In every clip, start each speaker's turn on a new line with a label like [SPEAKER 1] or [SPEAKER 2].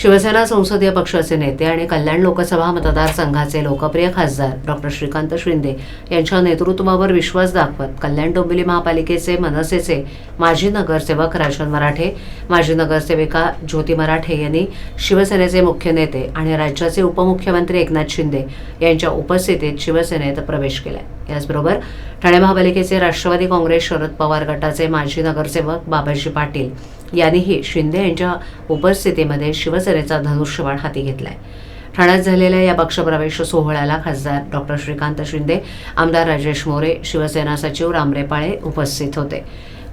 [SPEAKER 1] शिवसेना संसदीय पक्षाचे नेते आणि कल्याण लोकसभा मतदारसंघाचे लोकप्रिय खासदार डॉक्टर श्रीकांत शिंदे यांच्या नेतृत्वावर विश्वास दाखवत कल्याण डोंबिवली महापालिकेचे मनसेचे माजी नगरसेवक राजन मराठे माजी नगरसेविका ज्योती मराठे यांनी शिवसेनेचे मुख्य नेते आणि राज्याचे उपमुख्यमंत्री एकनाथ शिंदे यांच्या उपस्थितीत शिवसेनेत प्रवेश केला याचबरोबर ठाणे महापालिकेचे राष्ट्रवादी काँग्रेस शरद पवार गटाचे माजी नगरसेवक बाबाजी पाटील यांनीही शिंदे यांच्या उपस्थितीमध्ये शिवसेनेचा धनुष्यबाण हाती घेतलाय. ठाण्यात झालेल्या या पक्षप्रवेश सोहळ्याला खासदार डॉक्टर श्रीकांत शिंदे आमदार राजेश मोरे शिवसेना सचिव रामरे पाळे उपस्थित होते.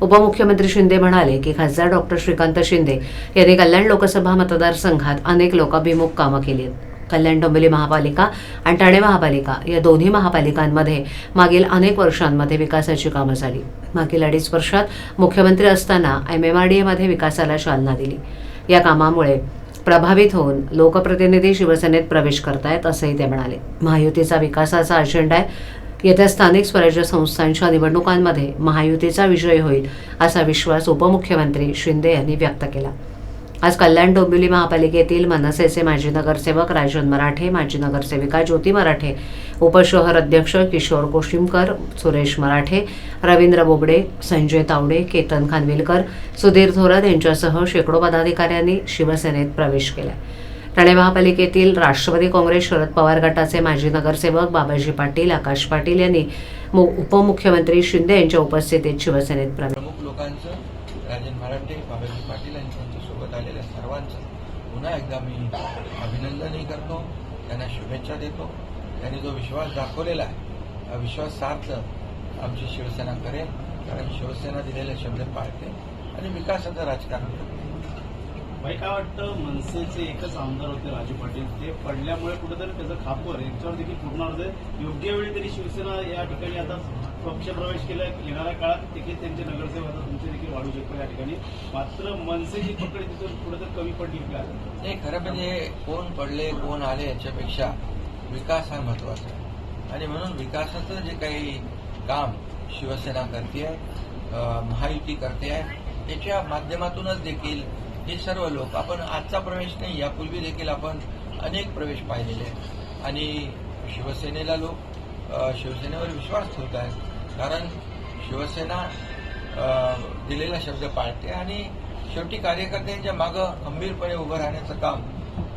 [SPEAKER 1] उपमुख्यमंत्री शिंदे म्हणाले की खासदार डॉक्टर श्रीकांत शिंदे यांनी कल्याण लोकसभा मतदारसंघात अनेक लोकाभिमुख कामं केली आहेत. कल्याण डोंबिवली महापालिका आणि ठाणे महापालिका या दोन्ही महापालिकांमध्ये मागील अनेक वर्षांमध्ये विकासाची कामं झाली. मागील अडीच वर्षात मुख्यमंत्री असताना एम एम आर डी एमध्ये विकासाला चालना दिली. या कामामुळे प्रभावित होऊन लोकप्रतिनिधी शिवसेनेत प्रवेश करतायत असंही ते म्हणाले. महायुतीचा विकासाचा अजेंडा आहे. येत्या स्थानिक स्वराज्य संस्थांच्या निवडणुकांमध्ये महायुतीचा विजय होईल असा विश्वास उपमुख्यमंत्री शिंदे यांनी व्यक्त केला. आज कल्याण डोंबिवली महापालिकेतील मनसेचे माजी नगरसेवक राजन मराठे माजी नगरसेविका ज्योती मराठे उपशहर अध्यक्ष किशोर कोशिमकर सुरेश मराठे रवींद्र बोबडे संजय तावडे केतन खानविलकर सुधीर थोरात यांच्यासह शेकडो पदाधिकाऱ्यांनी शिवसेनेत प्रवेश केला ठाणे महापालिकेतील राष्ट्रवादी काँग्रेस शरद पवार गटाचे माजी नगरसेवक बाबाजी पाटील आकाश पाटील यांनी मु- उपमुख्यमंत्री शिंदे यांच्या उपस्थितीत शिवसेनेत प्रवेश
[SPEAKER 2] लोकांचं राजन मराठे बाबाजी पाटील यांनी त्यांच्यासोबत आलेल्या सर्वांचं पुन्हा एकदा मी अभिनंदनही करतो त्यांना शुभेच्छा देतो. त्यांनी जो विश्वास दाखवलेला आहे हा विश्वास सार्थ आमची शिवसेना करेल कारण शिवसेना दिलेले शब्द पाळते आणि विकासाचं राजकारण करते.
[SPEAKER 3] मला काय वाटतं? मनसेचे एकच आमदार होते राजू पाटील. ते पडल्यामुळे कुठेतरी त्याचं खापर यांच्यावर देखील पूर्ण अर्थ योग्य वेळी तरी शिवसेना या ठिकाणी आता पक्षप्रवेश केला येणाऱ्या काळात देखील त्यांचे नगरसेवक आता तुमचे देखील वाढू शकतो या ठिकाणी. मात्र मनसेची पकड तिथून कुठेतरी कमी पडली का?
[SPEAKER 2] नाही खरं म्हणजे कोण पडले कोण आले याच्यापेक्षा विकास हा महत्त्वाचा आहे. आणि म्हणून विकासाचं जे काही काम शिवसेना करते आहे महायुती करते आहे त्याच्या माध्यमातूनच देखील हे सर्व लोक आपण आजचा प्रवेश नाही यापूर्वी देखील आपण अनेक प्रवेश पाहिलेले आहेत. आणि शिवसेनेला लोक शिवसेनेवर विश्वास ठेवत आहेत. कारण शिवसेना दिलेला शब्द पाळते आणि शेवटी कार्यकर्त्यांच्या मागं खंबीरपणे उभं राहण्याचं काम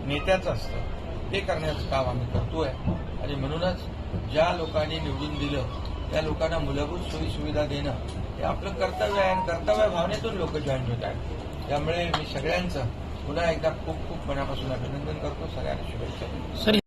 [SPEAKER 2] नेत्याचं असतं. ते करण्याचं काम आम्ही करतोय. आणि म्हणूनच ज्या लोकांनी निवडून दिलं त्या लोकांना मूलभूत सोयी सुविधा देणं हे आपलं कर्तव्य आहे आणि कर्तव्य भावनेतून लोक जॉईन होत आहेत. त्यामुळे मी सगळ्यांचं पुन्हा एकदा खूप खूप मनापासून अभिनंदन करतो. सगळ्यांना शुभेच्छा